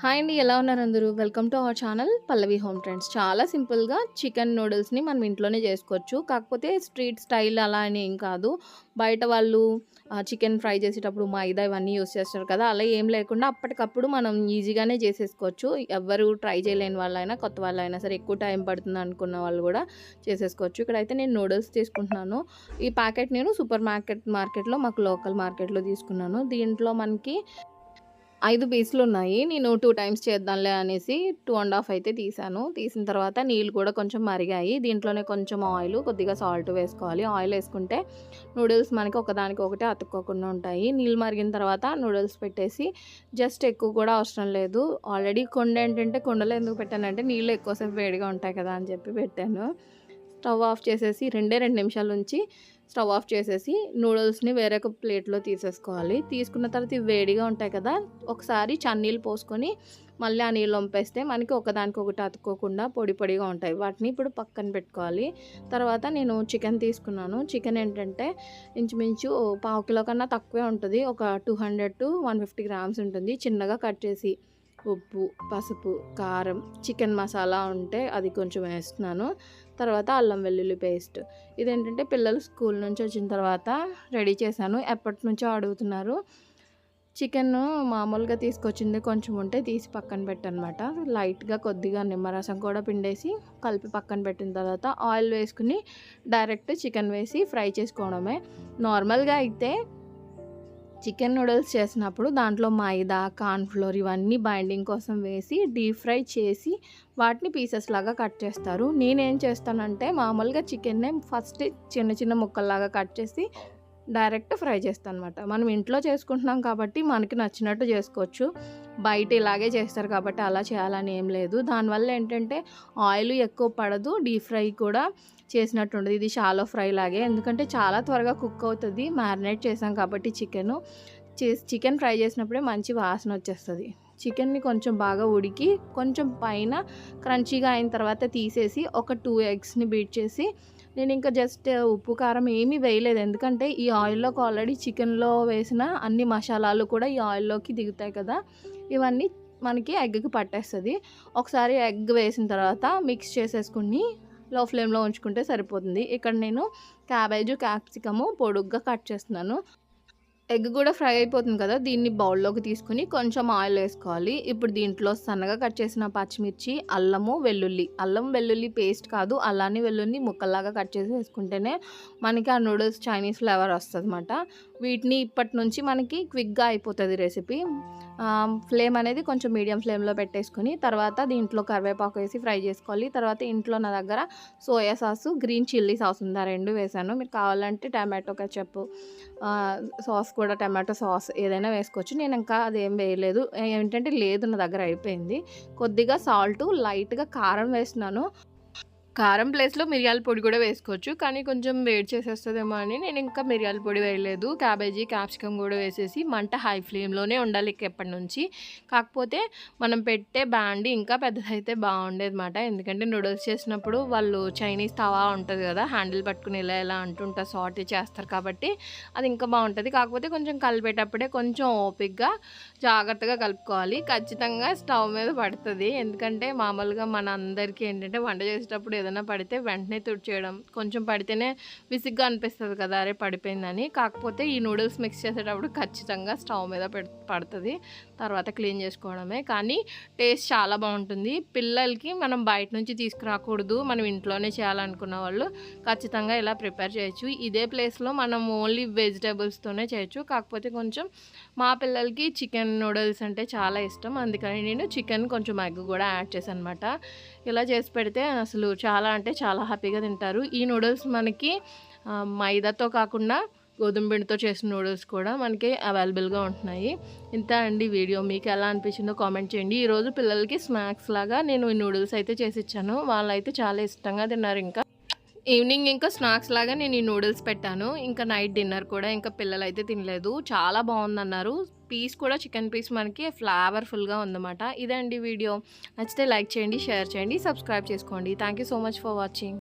Hi అండి ఎలా ఉన్నారు అందరూ? Welcome to our channel Pallavi home trends. చాలా సింపుల్గా చికెన్ నూడిల్స్ని మనం ఇంట్లోనే చేసుకోవచ్చు. కాకపోతే స్ట్రీట్ స్టైల్ అలా అని ఏం కాదు. బయట వాళ్ళు చికెన్ ఫ్రై చేసేటప్పుడు మైదా ఇవన్నీ యూస్ చేస్తారు కదా అలా ఏం లేకుండా అప్పటికప్పుడు మనం ఈజీగానే చేసేసుకోవచ్చు. ఎవరు ట్రై చేయలేని వాళ్ళైనా కొత్త వాళ్ళైనా సరే ఎక్కువ టైం పడుతుంది అనుకున్న వాళ్ళు కూడా చేసేసుకోవచ్చు. ఇక్కడైతే నేను నూడిల్స్ తీసుకుంటున్నాను. ఈ ప్యాకెట్ నేను సూపర్ మార్కెట్ మార్కెట్లో మాకు లోకల్ మార్కెట్లో తీసుకున్నాను. దీంట్లో మనకి ఐదు పీసులు ఉన్నాయి. నేను టూ టైమ్స్ చేద్దాంలే అనేసి టూ అండ్ హాఫ్ అయితే తీసాను. తీసిన తర్వాత నీళ్ళు కూడా కొంచెం మరిగాయి. దీంట్లోనే కొంచెం ఆయిల్ కొద్దిగా సాల్ట్ వేసుకోవాలి. ఆయిల్ వేసుకుంటే నూడిల్స్ మనకి ఒకదానికి ఒకటి అతుక్కోకుండా ఉంటాయి. నీళ్ళు మరిగిన తర్వాత నూడిల్స్ పెట్టేసి జస్ట్ ఎక్కువ కూడా అవసరం లేదు. ఆల్రెడీ కొండ ఏంటంటే కొండలో ఎందుకు పెట్టానంటే నీళ్ళు ఎక్కువసేపు వేడిగా ఉంటాయి కదా అని చెప్పి పెట్టాను. స్టవ్ ఆఫ్ చేసేసి రెండే రెండు నిమిషాల నుంచి స్టవ్ ఆఫ్ చేసేసి నూడిల్స్ని వేరొక ప్లేట్లో తీసేసుకోవాలి. తీసుకున్న తర్వాత ఇవి వేడిగా ఉంటాయి కదా ఒకసారి చన్నీళ్ళు పోసుకొని మళ్ళీ ఆ నీళ్ళు వంపేస్తే మనకి ఒకదానికి ఒకటి అతుక్కోకుండా పొడి పొడిగా ఉంటాయి. వాటిని ఇప్పుడు పక్కన పెట్టుకోవాలి. తర్వాత నేను చికెన్ తీసుకున్నాను. చికెన్ ఏంటంటే ఇంచుమించు పావు కిలో కన్నా తక్కువే ఉంటుంది. ఒక two hundred to one fifty grams ఉంటుంది. చిన్నగా కట్ చేసి ఉప్పు పసుపు కారం చికెన్ మసాలా ఉంటే అది కొంచెం వేస్తున్నాను. తర్వాత అల్లం వెల్లుల్లి పేస్ట్. ఇదేంటంటే పిల్లలు స్కూల్ నుంచి వచ్చిన తర్వాత రెడీ చేశాను. ఎప్పటి నుంచో అడుగుతున్నారు. చికెన్ మామూలుగా తీసుకొచ్చింది కొంచెం ఉంటే తీసి పక్కన పెట్టనమాట. లైట్గా కొద్దిగా నిమ్మరసం కూడా పిండేసి కలిపి పక్కన పెట్టిన తర్వాత ఆయిల్ వేసుకుని డైరెక్ట్ చికెన్ వేసి ఫ్రై చేసుకోవడమే. నార్మల్గా అయితే చికెన్ నూడిల్స్ చేసినప్పుడు దాంట్లో మైదా కార్న్ఫ్లోర్ ఇవన్నీ బైండింగ్ కోసం వేసి డీప్ ఫ్రై చేసి వాటిని పీసెస్ లాగా కట్ చేస్తారు. నేనేం చేస్తానంటే మామూలుగా చికెన్నే ఫస్ట్ చిన్న చిన్న ముక్కల్లాగా కట్ చేసి డైరెక్ట్ ఫ్రై చేస్తాను అనమాట మనం ఇంట్లో చేసుకుంటున్నాం కాబట్టి మనకి నచ్చినట్టు చేసుకోవచ్చు. బయట ఇలాగే చేస్తారు కాబట్టి అలా చేయాలని ఏం లేదు. దానివల్ల ఏంటంటే ఆయిల్ ఎక్కువ పడదు డీప్ ఫ్రై కూడా చేసినట్టు ఉండదు. ఇది షాలో ఫ్రై లాగే. ఎందుకంటే చాలా త్వరగా కుక్ అవుతుంది. మ్యారినేట్ చేసాం కాబట్టి చికెను. చేసి చికెన్ ఫ్రై చేసినప్పుడే మంచి వాసన వచ్చేస్తుంది. చికెన్ని కొంచెం బాగా ఉడికి కొంచెం పైన క్రంచీగా అయిన తర్వాత తీసేసి ఒక టూ ఎగ్స్ని బీట్ చేసి నేను ఇంకా జస్ట్ ఉప్పు కారం ఏమీ వేయలేదు. ఎందుకంటే ఈ ఆయిల్లోకి ఆల్రెడీ చికెన్లో వేసిన అన్ని మసాలాలు కూడా ఈ ఆయిల్లోకి దిగుతాయి కదా. ఇవన్నీ మనకి ఎగ్కి పట్టేస్తుంది. ఒకసారి ఎగ్ వేసిన తర్వాత మిక్స్ చేసేసుకుని లో ఫ్లేమ్లో ఉంచుకుంటే సరిపోతుంది. ఇక్కడ నేను క్యాబేజ్ క్యాప్సికము పొడుగ్గా కట్ చేస్తున్నాను. ఎగ్ కూడా ఫ్రై అయిపోతుంది కదా దీన్ని బౌల్లోకి తీసుకుని కొంచెం ఆయిల్ వేసుకోవాలి. ఇప్పుడు దీంట్లో సన్నగా కట్ చేసిన పచ్చిమిర్చి అల్లము వెల్లుల్లి. అల్లం వెల్లుల్లి పేస్ట్ కాదు అల్లాన్ని వెల్లుల్లి ముక్కల్లాగా కట్ చేసి వేసుకుంటేనే మనకి ఆ నూడిల్స్ చైనీస్ ఫ్లేవర్ వస్తుంది అనమాట వీటిని ఇప్పటి నుంచి మనకి క్విక్గా అయిపోతుంది రెసిపీ. ఫ్లేమ్ అనేది కొంచెం మీడియం ఫ్లేమ్లో పెట్టేసుకుని తర్వాత దీంట్లో కరివేపాకు వేసి ఫ్రై చేసుకోవాలి. తర్వాత ఇంట్లో నా దగ్గర soya sauce green chilli sauce ఉంది ఆ రెండు వేసాను. మీరు కావాలంటే టమాటో కెచప్ సాస్ కూడా టమాటో సాస్ ఏదైనా వేసుకోవచ్చు. నేను ఇంకా అదేం వేయలేదు. ఏంటంటే లేదు నా దగ్గర అయిపోయింది. కొద్దిగా సాల్ట్ లైట్గా కారం వేసినాను కారం ప్లేస్లో మిరియాల పొడి కూడా వేసుకోవచ్చు. కానీ కొంచెం వేడి చేసేస్తుందేమో అని నేను ఇంకా మిరియాల పొడి వేయలేదు. క్యాబేజీ క్యాప్సికమ్ కూడా వేసేసి మంట హై ఫ్లేమ్లోనే ఉండాలి ఎప్పటి నుంచి. కాకపోతే మనం పెట్టే బ్యాండ్ ఇంకా పెద్దదైతే బాగుండేది ఎందుకంటే నూడిల్స్ చేసినప్పుడు వాళ్ళు చైనీస్ తవా ఉంటుంది కదా హ్యాండిల్ పట్టుకుని ఇలా ఎలా అంటుంటా సాట్ చేస్తారు కాబట్టి అది ఇంకా బాగుంటుంది. కాకపోతే కొంచెం కలిపేటప్పుడే కొంచెం ఓపిక్గా జాగ్రత్తగా కలుపుకోవాలి. ఖచ్చితంగా స్టవ్ మీద పడుతుంది. ఎందుకంటే మామూలుగా మన అందరికీ ఏంటంటే వంట చేసేటప్పుడు ఏదైనా పడితే వెంటనే తుడిచేయడం. కొంచెం పడితేనే విసిగ్గా అనిపిస్తుంది కదా అరే పడిపోయిందని. కాకపోతే ఈ నూడిల్స్ మిక్స్ చేసేటప్పుడు ఖచ్చితంగా స్టవ్ మీద పడుతుంది. తర్వాత క్లీన్ చేసుకోవడమే. కానీ టేస్ట్ చాలా బాగుంటుంది. పిల్లలకి మనం బయట నుంచి తీసుకురాకూడదు. మనం ఇంట్లోనే చేయాలనుకున్న వాళ్ళు ఖచ్చితంగా ఇలా ప్రిపేర్ చేయొచ్చు. ఇదే ప్లేస్లో మనం ఓన్లీ వెజిటేబుల్స్తోనే చేయొచ్చు. కాకపోతే కొంచెం మా పిల్లలకి చికెన్ నూడిల్స్ అంటే చాలా ఇష్టం. అందుకని నేను చికెన్ కొంచెం ఎగ్ కూడా యాడ్ చేశాను అనమాట ఇలా చేసి పెడితే అసలు చాలా చాలా అంటే చాలా హ్యాపీగా తింటారు. ఈ నూడిల్స్ మనకి మైదాతో కాకుండా గోధుమ పిండితో చేసిన నూడిల్స్ కూడా మనకి అవైలబుల్గా ఉంటున్నాయి. ఇంత అండి వీడియో. మీకు ఎలా అనిపించిందో కామెంట్ చేయండి. ఈరోజు పిల్లలకి స్నాక్స్ లాగా నేను ఈ నూడిల్స్ అయితే చేసి ఇచ్చాను. వాళ్ళైతే చాలా ఇష్టంగా తిన్నారు ఇంకా. ఈవినింగ్ ఇంకా స్నాక్స్ లాగా నేను ఈ నూడిల్స్ పెట్టాను. ఇంకా నైట్ డిన్నర్ కూడా ఇంకా పిల్లలు అయితే తినలేదు. చాలా బాగుందన్నారు. పీస్ కూడా చికెన్ పీస్ మనకి ఫ్లేవర్ఫుల్గా ఉందన్నమాట. ఇదండి వీడియో. నచ్చితే లైక్ చేయండి షేర్ చేయండి సబ్స్క్రైబ్ చేసుకోండి. Thank you so much for watching.